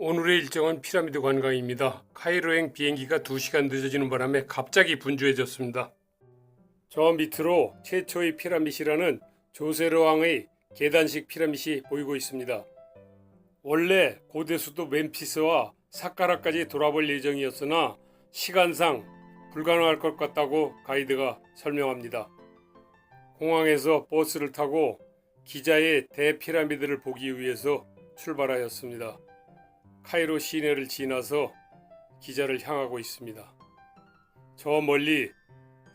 오늘의 일정은 피라미드 관광입니다. 카이로행 비행기가 2시간 늦어지는 바람에 갑자기 분주해졌습니다. 저 밑으로 최초의 피라밋이라는 조세르 왕의 계단식 피라밋이 보이고 있습니다. 원래 고대 수도 멤피스와 사카라까지 돌아볼 예정이었으나 시간상 불가능할 것 같다고 가이드가 설명합니다. 공항에서 버스를 타고 기자의 대피라미드를 보기 위해서 출발하였습니다. 카이로 시내를 지나서 기자를 향하고 있습니다. 저 멀리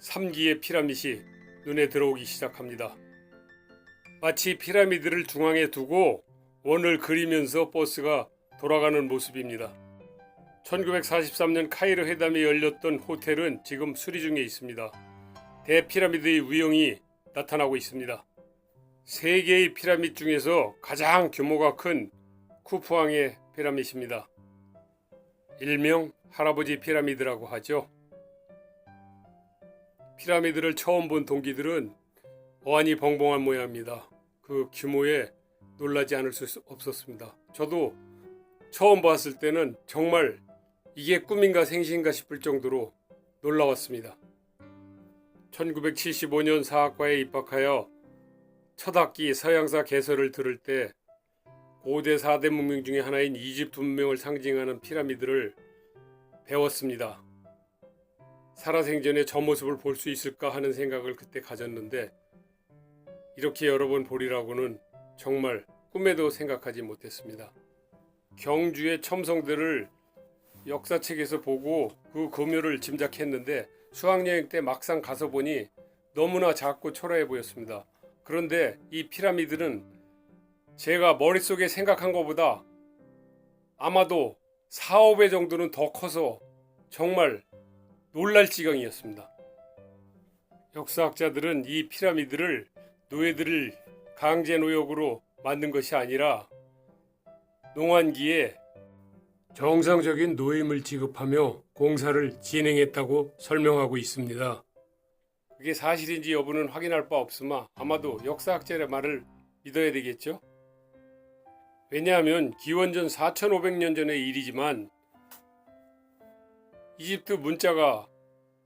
3기의 피라밋이 눈에 들어오기 시작합니다. 마치 피라미드를 중앙에 두고 원을 그리면서 버스가 돌아가는 모습입니다. 1943년 카이로 회담이 열렸던 호텔은 지금 수리 중에 있습니다. 대피라미드의 위용이 나타나고 있습니다. 세 개의 피라밋 중에서 가장 규모가 큰 쿠프왕의 피라밋입니다. 일명 할아버지 피라미드라고 하죠. 피라미드를 처음 본 동기들은 어안이 벙벙한 모양입니다. 그 규모에 놀라지 않을 수 없었습니다. 저도 처음 봤을 때는 정말 이게 꿈인가 생시인가 싶을 정도로 놀라웠습니다. 1975년 사학과에 입학하여 첫 학기 서양사 개설을 들을 때 고대 4대 문명 중의 하나인 이집트 문명을 상징하는 피라미드를 배웠습니다. 살아생전에 저 모습을 볼 수 있을까 하는 생각을 그때 가졌는데 이렇게 여러 번 보리라고는 정말 꿈에도 생각하지 못했습니다. 경주의 첨성들을 역사책에서 보고 그 금요를 짐작했는데 수학여행 때 막상 가서 보니 너무나 작고 초라해 보였습니다. 그런데 이 피라미드는 제가 머릿속에 생각한 것보다 아마도 4, 5배 정도는 더 커서 정말 놀랄 지경이었습니다. 역사학자들은 이 피라미드를 노예들을 강제 노역으로 만든 것이 아니라 농한기에 정상적인 노임을 지급하며 공사를 진행했다고 설명하고 있습니다. 그게 사실인지 여부는 확인할 바 없으나 아마도 역사학자의 말을 믿어야 되겠죠? 왜냐하면 기원전 4500년 전의 일이지만 이집트 문자가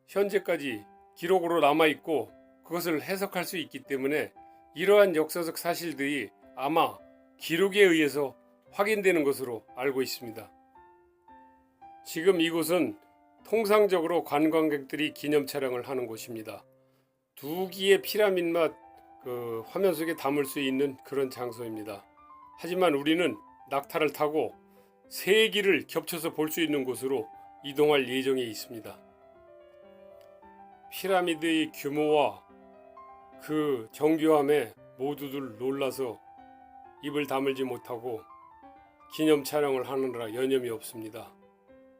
현재까지 기록으로 남아있고 그것을 해석할 수 있기 때문에 이러한 역사적 사실들이 아마 기록에 의해서 확인되는 것으로 알고 있습니다. 지금 이곳은 통상적으로 관광객들이 기념 촬영을 하는 곳입니다. 두 기의 피라밋 맛 그 화면 속에 담을 수 있는 그런 장소입니다. 하지만 우리는 낙타를 타고 세 기를 겹쳐서 볼 수 있는 곳으로 이동할 예정에 있습니다. 피라미드의 규모와 그 정교함에 모두들 놀라서 입을 다물지 못하고 기념 촬영을 하느라 여념이 없습니다.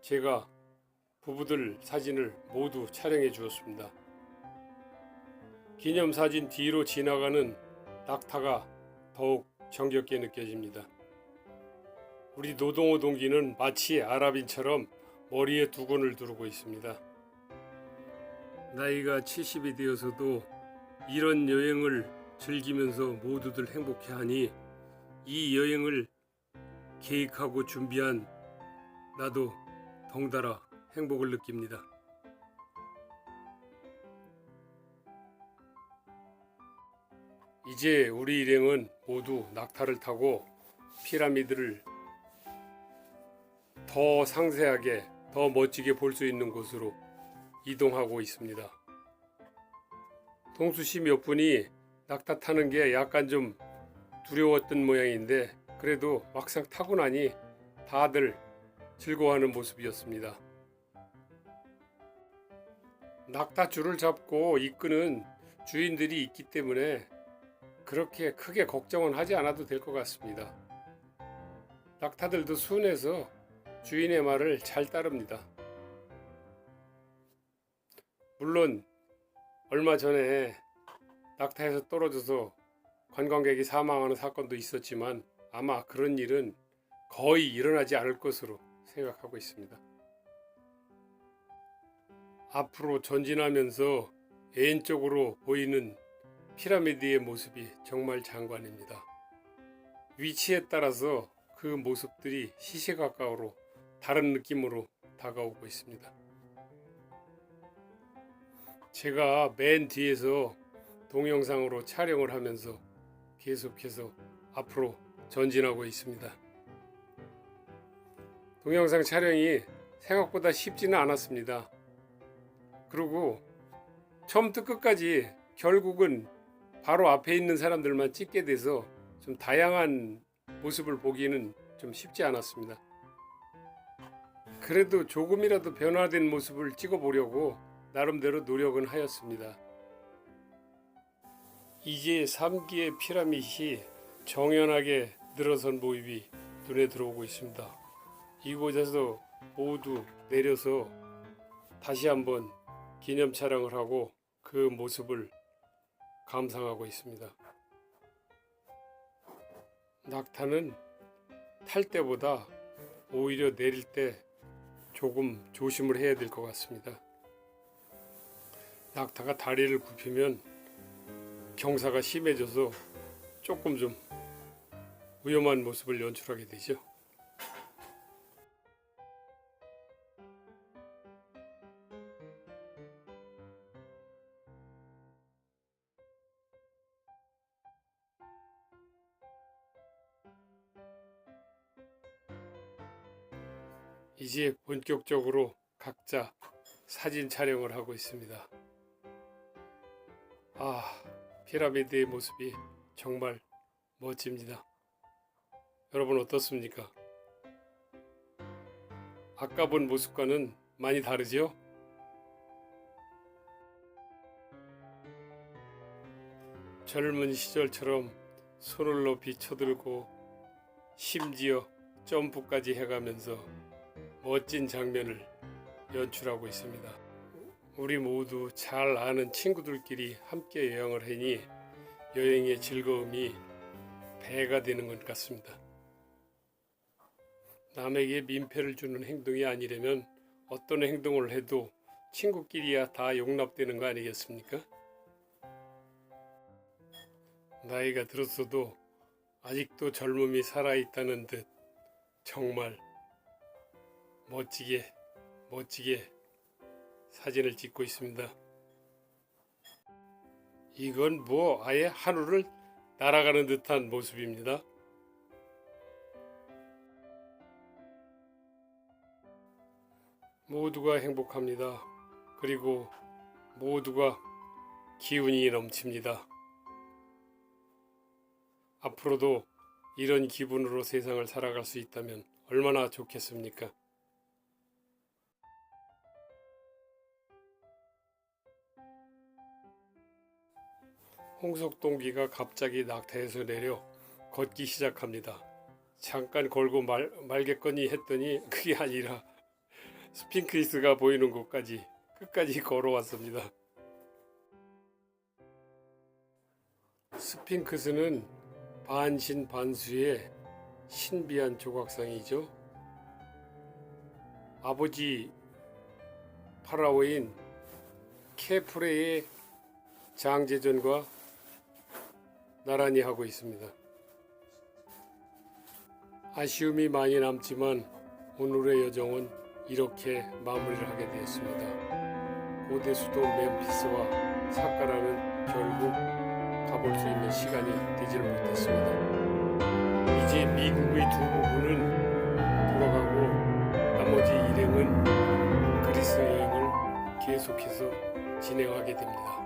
제가 부부들 사진을 모두 촬영해 주었습니다. 기념 사진 뒤로 지나가는 낙타가 더욱 정겹게 느껴집니다. 우리 노동호 동기는 마치 아랍인처럼 머리에 두건을 두르고 있습니다. 나이가 70이 되어서도 이런 여행을 즐기면서 모두들 행복해하니 이 여행을 계획하고 준비한 나도 덩달아 행복을 느낍니다. 이제 우리 일행은 모두 낙타를 타고 피라미드를 더 상세하게, 더 멋지게 볼 수 있는 곳으로 이동하고 있습니다. 동수 씨 몇 분이 낙타 타는 게 약간 좀 두려웠던 모양인데 그래도 막상 타고 나니 다들 즐거워하는 모습이었습니다. 낙타 줄을 잡고 이끄는 주인들이 있기 때문에 그렇게 크게 걱정은 하지 않아도 될 것 같습니다. 낙타들도 순해서 주인의 말을 잘 따릅니다. 물론 얼마 전에 낙타에서 떨어져서 관광객이 사망하는 사건도 있었지만 아마 그런 일은 거의 일어나지 않을 것으로 생각하고 있습니다. 앞으로 전진하면서 왼쪽으로 보이는 피라미드의 모습이 정말 장관입니다. 위치에 따라서 그 모습들이 시시각각으로 다른 느낌으로 다가오고 있습니다. 제가 맨 뒤에서 동영상으로 촬영을 하면서 계속해서 앞으로 전진하고 있습니다. 동영상 촬영이 생각보다 쉽지는 않았습니다. 그리고 처음부터 끝까지 결국은 바로 앞에 있는 사람들만 찍게 돼서 좀 다양한 모습을 보기는 좀 쉽지 않았습니다. 그래도 조금이라도 변화된 모습을 찍어보려고 나름대로 노력은 하였습니다. 이제 3기의 피라밋이 정연하게 늘어선 모습이 눈에 들어오고 있습니다. 이곳에서 모두 내려서 다시 한번 기념 촬영을 하고 그 모습을 감상하고 있습니다. 낙타는 탈 때보다 오히려 내릴 때 조금 조심을 해야 될 것 같습니다. 낙타가 다리를 굽히면 경사가 심해져서 조금 좀 위험한 모습을 연출하게 되죠. 이제 본격적으로 각자 사진 촬영을 하고 있습니다. 아, 피라미드의 모습이 정말 멋집니다. 여러분 어떻습니까? 아까 본 모습과는 많이 다르죠? 젊은 시절처럼 손을 높이 쳐들고 심지어 점프까지 해가면서 멋진 장면을 연출하고 있습니다. 우리 모두 잘 아는 친구들끼리 함께 여행을 하니 여행의 즐거움이 배가 되는 것 같습니다. 남에게 민폐를 주는 행동이 아니라면 어떤 행동을 해도 친구끼리야 다 용납되는 거 아니겠습니까? 나이가 들었어도 아직도 젊음이 살아있다는 듯 정말 멋지게 멋지게 사진을 찍고 있습니다. 이건 뭐 아예 하늘을 날아가는 듯한 모습입니다. 모두가 행복합니다. 그리고 모두가 기운이 넘칩니다. 앞으로도 이런 기분으로 세상을 살아갈 수 있다면 얼마나 좋겠습니까? 홍석동기가 갑자기 낙타에서 내려 걷기 시작합니다. 잠깐 걸고 말, 말겠거니 했더니 그게 아니라 스핑크리스가 보이는 곳까지 끝까지 걸어왔습니다. 스핑크스는 반신 반수의 신비한 조각상이죠. 아버지 파라오인 케프레의 장제전과 나란히 하고 있습니다. 아쉬움이 많이 남지만 오늘의 여정은 이렇게 마무리를 하게 되었습니다. 고대 수도 멤피스와 사카라는 결국 가볼 수 있는 시간이 되질 못했습니다. 이제 미국의 두 부부는 돌아가고 나머지 일행은 그리스 여행을 계속해서 진행하게 됩니다.